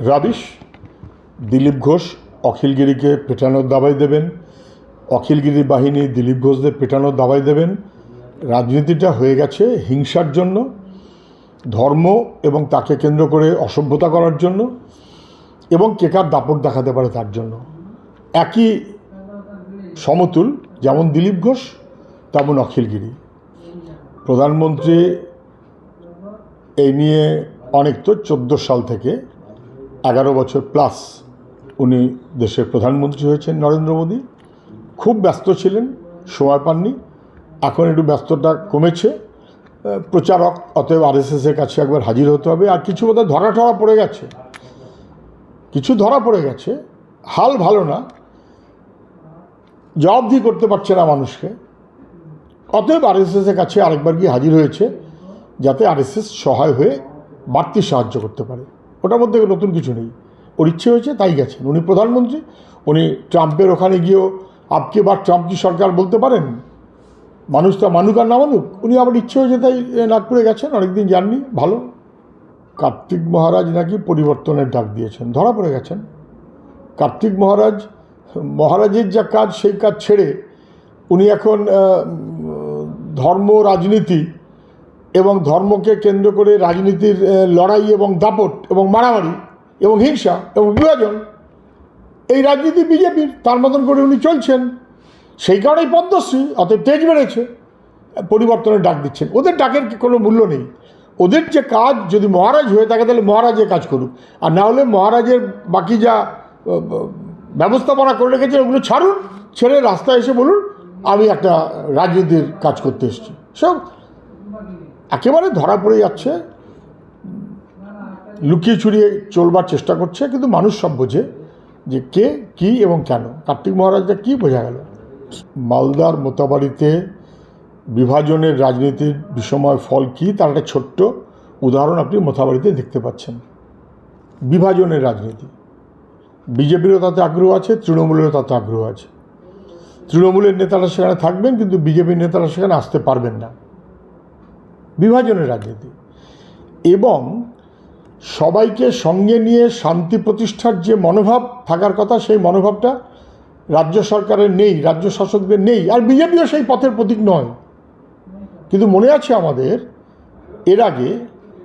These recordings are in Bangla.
রাবিশ, দিলীপ ঘোষ অখিলগিরিকে পেটানোর দাবাই দেবেন, অখিলগিরি বাহিনী দিলীপ ঘোষদের পেটানোর দাবাই দেবেন। রাজনীতিটা হয়ে গেছে হিংসার জন্য, ধর্ম এবং তাকে কেন্দ্র করে অসভ্যতা করার জন্য এবং কেকার দাপট দেখাতে পারে তার জন্য। একই সমতুল যেমন দিলীপ ঘোষ, তেমন অখিলগিরি। প্রধানমন্ত্রী এই নিয়ে অনেক তো চোদ্দ সাল থেকে এগারো বছর প্লাস উনি দেশের প্রধানমন্ত্রী হয়েছেন নরেন্দ্র মোদী। খুব ব্যস্ত ছিলেন, সময় পাননি। এখন একটু ব্যস্ততা কমেছে। প্রচারক অতএব আরএসএসের কাছে একবার হাজির হতে হবে। আর কিছু বোধহয় ধরা টরা পড়ে গেছে। কিছু ধরা পড়ে গেছে। হাল ভালো না। জবাবদি করতে পারছে না মানুষকে। অতএব আরএসএসের কাছে আরেকবার গিয়ে হাজির হয়েছে, যাতে আরএসএস সহায় হয়ে বাড়তি সাহায্য করতে পারে। ওটার মধ্যে নতুন কিছু নেই। ওর ইচ্ছে হয়েছে, তাই গেছেন। উনি প্রধানমন্ত্রী, উনি ট্রাম্পের ওখানে গিয়েও, আপকে বা ট্রাম্প কি সরকার বলতে পারেন? মানুষ তা মানুক আর না মানুক। উনি আবার ইচ্ছে হয়েছে, তাই নাগপুরে গেছেন, অনেকদিন যাননি, ভালো। কার্তিক মহারাজ নাকি পরিবর্তনের ডাক দিয়েছেন, ধরা পড়ে গেছেন। কার্তিক মহারাজ, মহারাজের যা কাজ, সেই কাজ ছেড়ে উনি এখন ধর্ম, রাজনীতি এবং ধর্মকে কেন্দ্র করে রাজনীতির লড়াই এবং দাপট এবং মারামারি এবং হিংসা এবং বিভাজন, এই রাজনীতি বিজেপির তার মতন করে উনি চলছেন। সেই কারণেই পদ্মশ্রী অতএব তেজ বেড়েছে, পরিবর্তনের ডাক দিচ্ছেন। ওদের ডাকের কোনো মূল্য নেই। ওদের যে কাজ, যদি মহারাজ হয়ে থাকে তাহলে মহারাজের কাজ করুক। আর না হলে মহারাজের বাকি যা ব্যবস্থাপনা করে রেখেছে ওগুলো ছাড়ুন, ছেড়ে রাস্তায় এসে বলুন, আমি একটা রাজনীতির কাজ করতে এসেছি। সব একেবারে ধরা পড়ে যাচ্ছে, লুকিয়ে চুরিয়ে চলবার চেষ্টা করছে, কিন্তু মানুষ সব বোঝে যে কে, কি এবং কেন। কার্তিক মহারাজটা কি বোঝা গেল? মালদার মোতাবাড়িতে বিভাজনের রাজনীতির বিষময় ফল কী, তার একটা ছোট্ট উদাহরণ আপনি মোথাবাড়িতে দেখতে পাচ্ছেন। বিভাজনের রাজনীতি। বিজেপিরও তাতে আগ্রহ আছে, তৃণমূলেরও তাতে আগ্রহ আছে। তৃণমূলের নেতারা সেখানে থাকবেন, কিন্তু বিজেপির নেতারা সেখানে আসতে পারবেন না। বিভাজনের রাজনীতি। এবং সবাইকে সঙ্গে নিয়ে শান্তি প্রতিষ্ঠার যে মনোভাব থাকার কথা, সেই মনোভাবটা রাজ্য সরকারের নেই, রাজ্য শাসকদের নেই, আর বিজেপিও সেই পথের প্রতীক নয়। কিন্তু মনে আছে আমাদের, এর আগে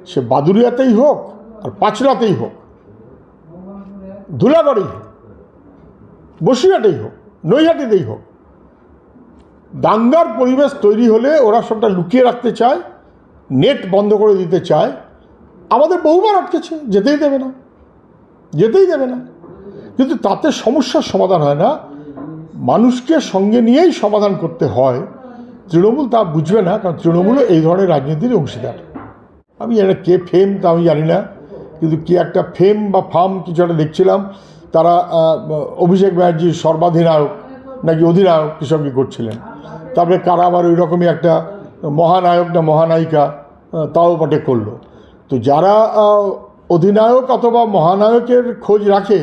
সে বাদুরিয়াতেই হোক আর পাঁচড়াতেই হোক, ধুলাগড়েই হোক, বসিরহাটেই হোক, নৈহাটিতেই হোক, দাঙ্গার পরিবেশ তৈরি হলে ওরা সবটা লুকিয়ে রাখতে চায়। নেট বন্ধ করে দিতে চায়, আমাদের বহুবার আটকেছে, যেতেই দেবে না, যেতেই দেবে না। কিন্তু তাতে সমস্যার সমাধান হয় না। মানুষকে সঙ্গে নিয়েই সমাধান করতে হয়। তৃণমূল তা বুঝবে না, কারণ তৃণমূলও এই ধরনের রাজনীতির অংশীদার। আমি না কে ফেম তা আমি জানি না। কিন্তু কি একটা ফেম বা ফার্ম কিছু একটা দেখছিলাম, তারা অভিষেক ব্যানার্জির সর্বাধিনায়ক নাকি অধিনায়ক কিসব কি করছিলেন। তারপরে কারা আবার ওই রকমই একটা মহানায়ক না মহানায়িকা তাও বটে করল। তো যারা অধিনায়ক অথবা মহানায়কের খোঁজ রাখে,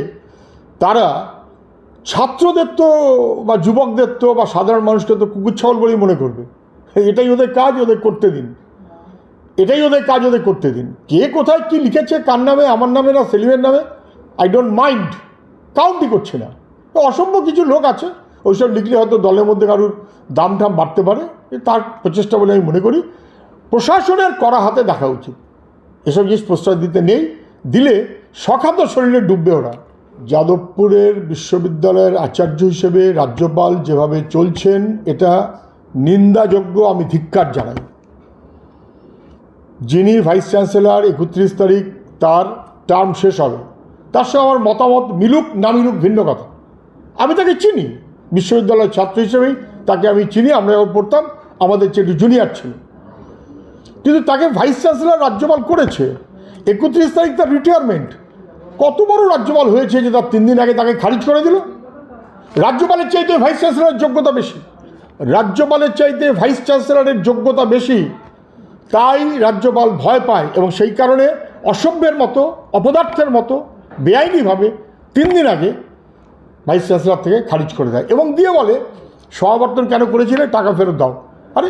তারা ছাত্রদের তো বা যুবকদের তো বা সাধারণ মানুষকে তো কুকুর ছাগল বলেই মনে করবে। এটাই ওদের কাজ, ওদের করতে দিন। এটাই ওদের কাজ, ওদের করতে দিন। কে কোথায় কি লিখেছে, কার নামে, আমার নামে না সেলিমের নামে আই ডোন্ট মাইন্ড কাউন্টই করছে না। অসম্ভব কিছু লোক আছে, ওইসব লিখলে হয়তো দলের মধ্যে কারুর দাম ঠাম বাড়তে পারে তার প্রচেষ্টা বলে আমি মনে করি। প্রশাসনের করা হাতে দেখা উচিত। এসব জিনিস প্রশ্রয় দিতে নেই, দিলে সখাত শরীরে ডুববে ওরা। যাদবপুরের বিশ্ববিদ্যালয়ের আচার্য হিসেবে রাজ্যপাল যেভাবে চলছেন, এটা নিন্দাযোগ্য আমি ধিক্কার জানাই। যিনি ভাইস চ্যান্সেলর একত্রিশ তারিখ তার টার্ম শেষ হবে। তার সঙ্গে আমার মতামত মিলুক না মিলুক ভিন্ন কথা। আমি তাকে চিনি, বিশ্ববিদ্যালয়ের ছাত্র হিসেবেই তাকে আমি চিনি আমরা পড়তাম, আমাদের চেয়ে একটু জুনিয়র ছিল। কিন্তু তাকে ভাইস চ্যান্সেলার রাজ্যপাল করেছে। একত্রিশ তারিখ তার রিটায়ারমেন্ট কত বড় রাজ্যপাল হয়েছে যে তার তিন দিন আগে তাকে খারিজ করে দিল? রাজ্যপালের চাইতে ভাইস চ্যান্সেলরের যোগ্যতা বেশি। রাজ্যপালের চাইতে ভাইস চ্যান্সেলারের যোগ্যতা বেশি, তাই রাজ্যপাল ভয় পায় এবং সেই কারণে অসভ্যের মতো, অপদার্থের মতো, বেআইনিভাবে তিন দিন আগে ভাইস চ্যান্সেলার থেকে খারিজ করে দেয় এবং দিয়ে বলে সমাবর্তন কেন করেছিলে? টাকা ফেরত দাও। আরে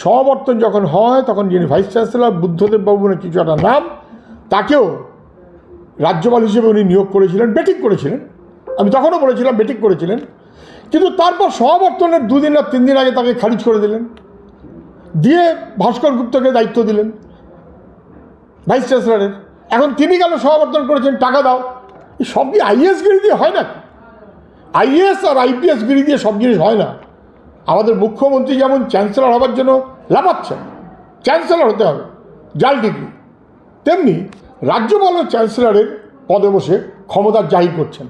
সমাবর্তন যখন হয়, তখন যিনি ভাইস চ্যান্সেলর বুদ্ধদেব বাবু কিছু একটা নাম, তাকেও রাজ্যপাল হিসেবে উনি নিয়োগ করেছিলেন বেটিং করেছিলেন। আমি তখনও বলেছিলাম বেটিং করেছিলেন। কিন্তু তারপর সমাবর্তনের দুদিন আর তিন দিন আগে তাকে খারিজ করে দিলেন। দিয়ে ভাস্কর গুপ্তকে দায়িত্ব দিলেন ভাইস চ্যান্সেলরের এখন তিনি কেন সমাবর্তন করেছেন, টাকা দাও। সব কি আইএস গিরি দিয়ে হয় না আইএস আর আইপিএস গিরি দিয়ে সব জিনিস হয় না। আমাদের মুখ্যমন্ত্রী যেমন চ্যান্সেলর হবার জন্য লাফাচ্ছেন, চ্যান্সেলর হতে হবে, জাল ডিগ্রি তেমনি রাজ্যপাল ও চ্যান্সেলরের পদে বসে ক্ষমতা জাহির করছেন,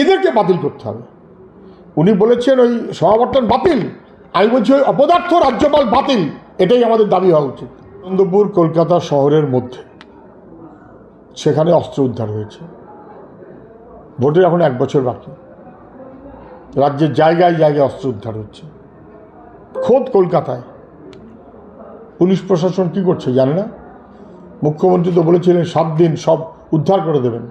এদেরকে বাতিল করতে হবে। উনি বলেছেন ওই সমাবর্তন বাতিল, আমি বলছি ওই অপদার্থ রাজ্যপাল বাতিল, এটাই আমাদের দাবি হওয়া উচিত। আনন্দপুর কলকাতা শহরের মধ্যে সেখানে অস্ত্র উদ্ধার হয়েছে। ভোটের এখন এক বছর বাকি। রাজ্যের জায়গায় জায়গায় অস্ত্র উদ্ধার হচ্ছে। খোদ কলকাতায়। পুলিশ প্রশাসন কি করছে জানে না? মুখ্যমন্ত্রী তো বলেছিলেন, সাত দিন সব উদ্ধার করে দেবেন।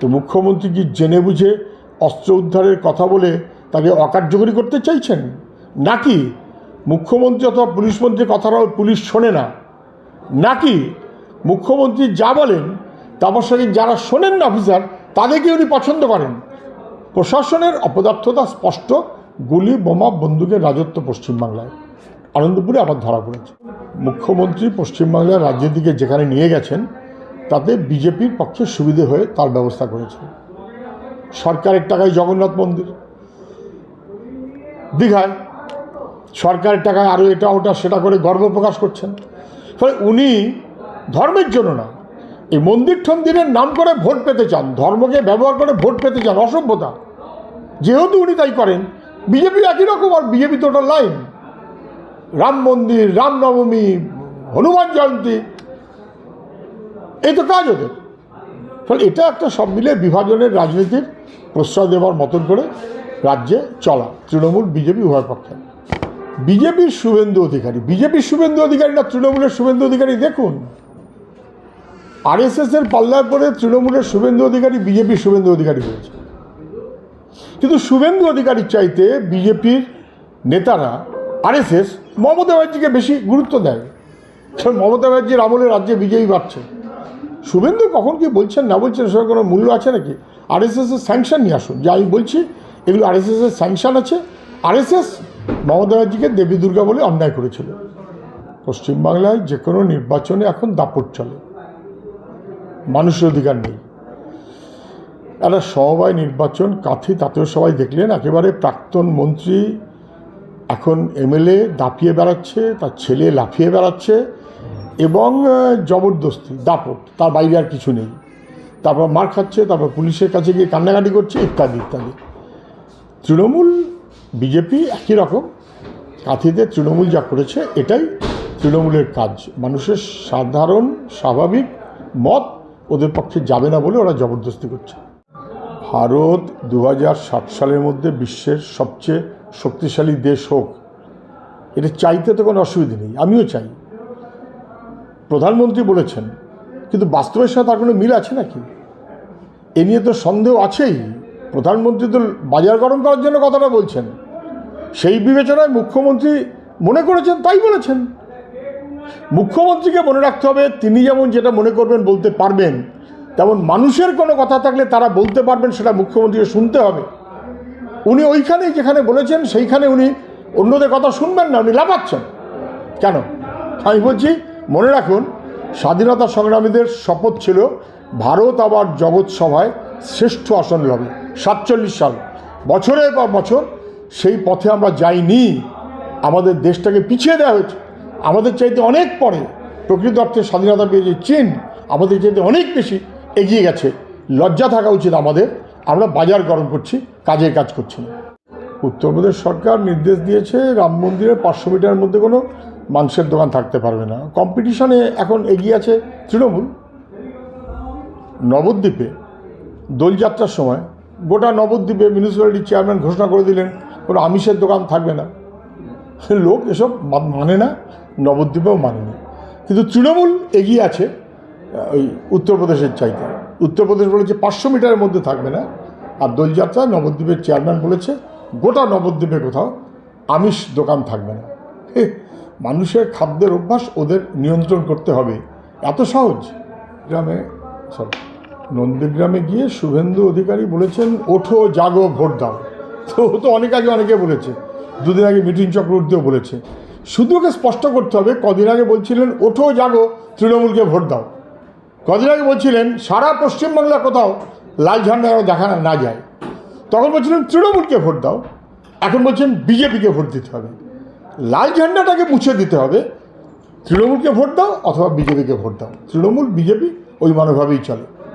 তো মুখ্যমন্ত্রী কি জেনে বুঝে অস্ত্র উদ্ধারের কথা বলে তাকে অকার্যকরী করতে চাইছেন? নাকি মুখ্যমন্ত্রী অথবা পুলিশ মন্ত্রীর কথাটাও পুলিশ শোনে না? নাকি মুখ্যমন্ত্রী যা বলেন তারপর সঙ্গে যারা শোনেন না, অফিসার, তাদেরকে উনি পছন্দ করেন? প্রশাসনের অপদার্থতা স্পষ্ট, গুলি, বোমা, বন্দুকের রাজত্ব পশ্চিমবাংলায়। আনন্দপুরে আবার ধরা পড়েছে। মুখ্যমন্ত্রী পশ্চিমবাংলার রাজ্যের দিকে যেখানে নিয়ে গেছেন, তাতে বিজেপির পক্ষে সুবিধে হয়ে তার ব্যবস্থা করেছেন সরকারের টাকায় জগন্নাথ মন্দির। দীঘায় সরকারের টাকায় আরও এটা ওটা সেটা করে গর্ব প্রকাশ করছেন। ফলে উনি ধর্মের জন্য না এই মন্দির ঠন্দিরের নাম করে ভোট পেতে চান, ধর্মকে ব্যবহার করে ভোট পেতে চান অসভ্যতা। যেহেতু উনি তাই করেন, বিজেপি একই রকম আর বিজেপি তো ওটা লাইন। রাম মন্দির রামনবমী হনুমান জয়ন্তী, এই তো কাজ ওদের। ফলে এটা একটা সব মিলে বিভাজনের রাজনীতির প্রশ্রয় দেওয়ার মতন করে রাজ্যে চলা তৃণমূল বিজেপি উভয় পক্ষে। বিজেপির শুভেন্দু অধিকারী, বিজেপির শুভেন্দু অধিকারী না তৃণমূলের শুভেন্দু অধিকারী দেখুন। আরএসএসের পাল্লায় পরে তৃণমূলের শুভেন্দু অধিকারী, বিজেপির শুভেন্দু অধিকারী হয়েছে। কিন্তু শুভেন্দু অধিকারীর চাইতে বিজেপির নেতারা আরএসএস মমতা ব্যানার্জিকে বেশি গুরুত্ব দেয়। কারণ মমতা ব্যানার্জির আমলে রাজ্যে বিজেপি বাড়ছে। শুভেন্দু কখন কি বলছেন, না বলছেন সেটা কোনো মূল্য আছে নাকি? আরএসএসের স্যাংশন নিয়ে আসুন। যে আমি বলছি, এগুলো আরএসএসের স্যাংশন আছে। আরএসএস মমতা ব্যানার্জিকে দেবী দুর্গা বলে অন্যায় করেছিল। পশ্চিমবাংলায় যে কোনো নির্বাচনে এখন দাপট চলে। মানুষের অধিকার নেই। একটা সমবায় নির্বাচন, কাথি, তাতেও সবাই দেখলেন, একেবারে প্রাক্তন মন্ত্রী, এখন এমএলএ দাপিয়ে বেড়াচ্ছে, তার ছেলে লাফিয়ে বেড়াচ্ছে এবং জবরদস্তি, দাপট, তার বাইরে আর কিছু নেই। তারপর মার খাচ্ছে, তারপর পুলিশের কাছে গিয়ে কান্নাকাটি করছে, ইত্যাদি ইত্যাদি। তৃণমূল, বিজেপি একই রকম। কাঁথিতে তৃণমূল যা করেছে, এটাই তৃণমূলের কাজ। মানুষের সাধারণ, স্বাভাবিক মত ওদের পক্ষে যাবে না বলে ওরা জবরদস্তি করছে। ভারত দু হাজার সাত সালের মধ্যে বিশ্বের সবচেয়ে শক্তিশালী দেশ হোক, এটা চাইতে তো কোনো অসুবিধা নেই, আমিও চাই। প্রধানমন্ত্রী বলেছেন, কিন্তু বাস্তবের সাথে তার কোনো মিল আছে নাকি? এ নিয়ে তো সন্দেহ আছেই। প্রধানমন্ত্রী তো বাজার গরম করার জন্য কথাটা বলছেন। সেই বিবেচনায় মুখ্যমন্ত্রী মনে করেছেন, তাই বলেছেন। মুখ্যমন্ত্রীকে মনে রাখতে হবে, তিনি যেমন যেটা মনে করবেন, বলতে পারবেন। তেমন মানুষের কোনো কথা থাকলে তারা বলতে পারবেন, সেটা মুখ্যমন্ত্রীকে শুনতে হবে। উনি ওইখানে যেখানে বলেছেন, সেইখানে উনি অন্যদের কথা শুনবেন না, উনি লাফাচ্ছেন। কেন? আমি বলছি, মনে রাখুন, স্বাধীনতা সংগ্রামীদের শপথ ছিল ভারত আবার জগৎ সভায় শ্রেষ্ঠ আসন লবে সাতচল্লিশ সাল। বছরের পর বছর সেই পথে আমরা যাইনি। আমাদের দেশটাকে পিছিয়ে দেওয়া হয়েছে। আমাদের চাইতে অনেক পরে প্রকৃত অর্থে স্বাধীনতা পেয়েছে চীন। আমাদের চাইতে অনেক বেশি এগিয়ে গেছে। লজ্জা থাকা উচিত আমাদের। আমরা বাজার গরম করছি, কাজের কাজ করছি না। উত্তরপ্রদেশ সরকার নির্দেশ দিয়েছে রাম মন্দিরের পাঁচশো মিটারের মধ্যে কোনো মাংসের দোকান থাকতে পারবে না। কম্পিটিশনে এখন এগিয়ে আছে তৃণমূল। নবদ্বীপে দোলযাত্রার সময় গোটা নবদ্বীপে মিউনিসিপ্যালিটির চেয়ারম্যান ঘোষণা করে দিলেন, কোনো আমিষের দোকান থাকবে না। লোক এসব মানে না, নবদ্বীপেও মানেনি কিন্তু তৃণমূল এগিয়ে আছে। ওই উত্তরপ্রদেশের চাইতে। উত্তরপ্রদেশ বলেছে পাঁচশো মিটারের মধ্যে থাকবে না। আর দোলযাত্রা নবদ্বীপের চেয়ারম্যান বলেছে, গোটা নবদ্বীপে কোথাও আমিষ দোকান থাকবে না। মানুষের খাদ্যের অভ্যাস ওদের নিয়ন্ত্রণ করতে হবে। এত সহজ। গ্রামে সরি নন্দীগ্রামে গিয়ে শুভেন্দু অধিকারী বলেছেন, ওঠো, জাগো, ভোট দাও। তো তো অনেক আগে অনেকে বলেছে, দুদিন আগে মিঠুন চক্রবর্তীও বলেছে। শুধু ওকে স্পষ্ট করতে হবে, কদিন আগে বলছিলেন, ওঠো, জাগো, তৃণমূলকে ভোট দাও। কদিন আগে বলছিলেন, সারা পশ্চিমবাংলা কোথাও লাল ঝান্ডা দেখা না যায়। তখন বলছিলেন, তৃণমূলকে ভোট দাও। এখন বলছেন, বিজেপিকে ভোট দিতে হবে। লাল ঝান্ডাটাকে মুছে দিতে হবে। তৃণমূলকে ভোট দাও অথবা বিজেপিকে ভোট দাও। তৃণমূল, বিজেপি, ওই মনোভাবেই চলে।